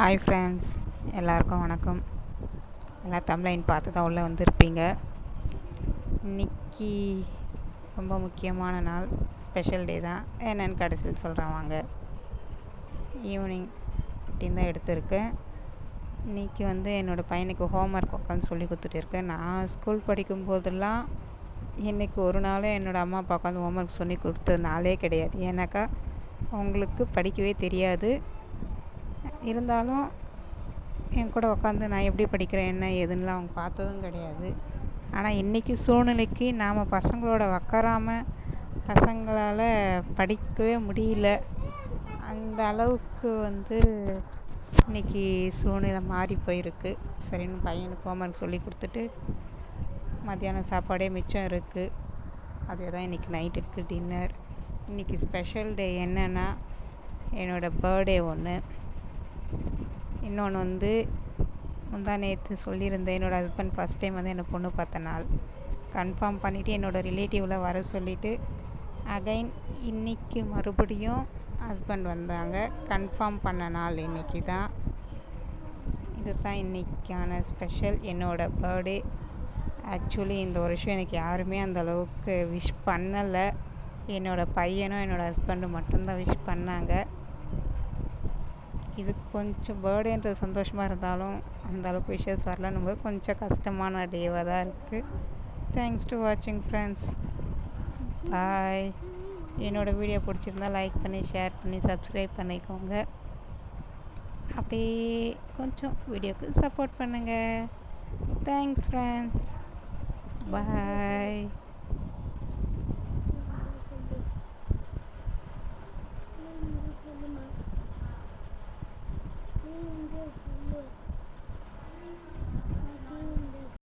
Hi friends எல்லாருக்கும் வணக்கம். எல்லாம் தமிழைன் பார்த்து தான் உள்ளே வந்திருப்பீங்க. இன்னைக்கு ரொம்ப முக்கியமான நாள். ஸ்பெஷல் டே தான். என்னென்னு கடைசியில் சொல்கிறேன் வாங்க. ஈவினிங் அப்படின்னு தான் எடுத்திருக்கேன். இன்றைக்கி வந்து என்னோடய பையனுக்கு ஹோம்ஒர்க் உட்காந்து சொல்லி கொடுத்துட்டு இருக்கேன் நான் ஸ்கூல் படிக்கும் போதெல்லாம் இன்றைக்கி ஒரு நாளும் என்னோடய அம்மா அப்பா உட்காந்து ஹோம்ஒர்க் சொல்லி கொடுத்ததுனாலே கிடையாது. ஏன்னாக்கா அவங்களுக்கு படிக்கவே தெரியாது. இருந்தாலும் என் கூட உட்காந்து நான் எப்படி படிக்கிறேன் என்ன ஏதுன்னுலாம் அவங்க பார்த்ததும் கிடையாது. ஆனால் இன்றைக்கி சூழ்நிலைக்கு நாம் பசங்களோட உக்காராமல் பசங்களால் படிக்கவே முடியல. அந்த அளவுக்கு வந்து இன்றைக்கி சூழ்நிலை மாறி போயிருக்கு. சரின்னு பையனுக்கு ஹோம்ஒர்க் சொல்லி கொடுத்துட்டு மத்தியானம் சாப்பாடே மிச்சம் இருக்குது அதே தான் இன்றைக்கி நைட்டுக்கு டின்னர் இன்றைக்கி ஸ்பெஷல் டே என்னென்னா என்னோடய பர்த்டே ஒன்று இன்னொன்று வந்து முந்தா நேற்று சொல்லியிருந்தேன் என்னோடய ஹஸ்பண்ட் ஃபஸ்ட் டைம் வந்து என்னை பொண்ணு பார்த்த நாள் கன்ஃபார்ம் பண்ணிவிட்டு என்னோடய ரிலேட்டிவில் வர சொல்லிவிட்டு அகைன் இன்றைக்கி மறுபடியும் ஹஸ்பண்ட் வந்தாங்க. கன்ஃபார்ம் பண்ண நாள் இன்றைக்கி தான். இது தான் இன்றைக்கான ஸ்பெஷல் என்னோடய பர்த்டே ஆக்சுவலி இந்த வருஷம் எனக்கு யாருமே அந்தளவுக்கு விஷ் பண்ணலை. என்னோடய பையனும் என்னோடய ஹஸ்பண்டும் மட்டும்தான் விஷ் பண்ணாங்க. இது கொஞ்சம் பர்த்டேன்ற சந்தோஷமாக இருந்தாலும் அந்த அளவுக்கு விஷஸ் வரலன்னும் போது கொஞ்சம் கஷ்டமான டேவாக தான் இருக்குது தேங்க்ஸ் டு வாட்சிங் ஃப்ரெண்ட்ஸ் பாய் என்னோடய வீடியோ பிடிச்சிருந்தா லைக் பண்ணி ஷேர் பண்ணி சப்ஸ்கிரைப் பண்ணிக்கோங்க. அப்படியே கொஞ்சம் வீடியோக்கு சப்போர்ட் பண்ணுங்கள் தேங்க்ஸ் ஃப்ரெண்ட்ஸ் பாய் Neyse.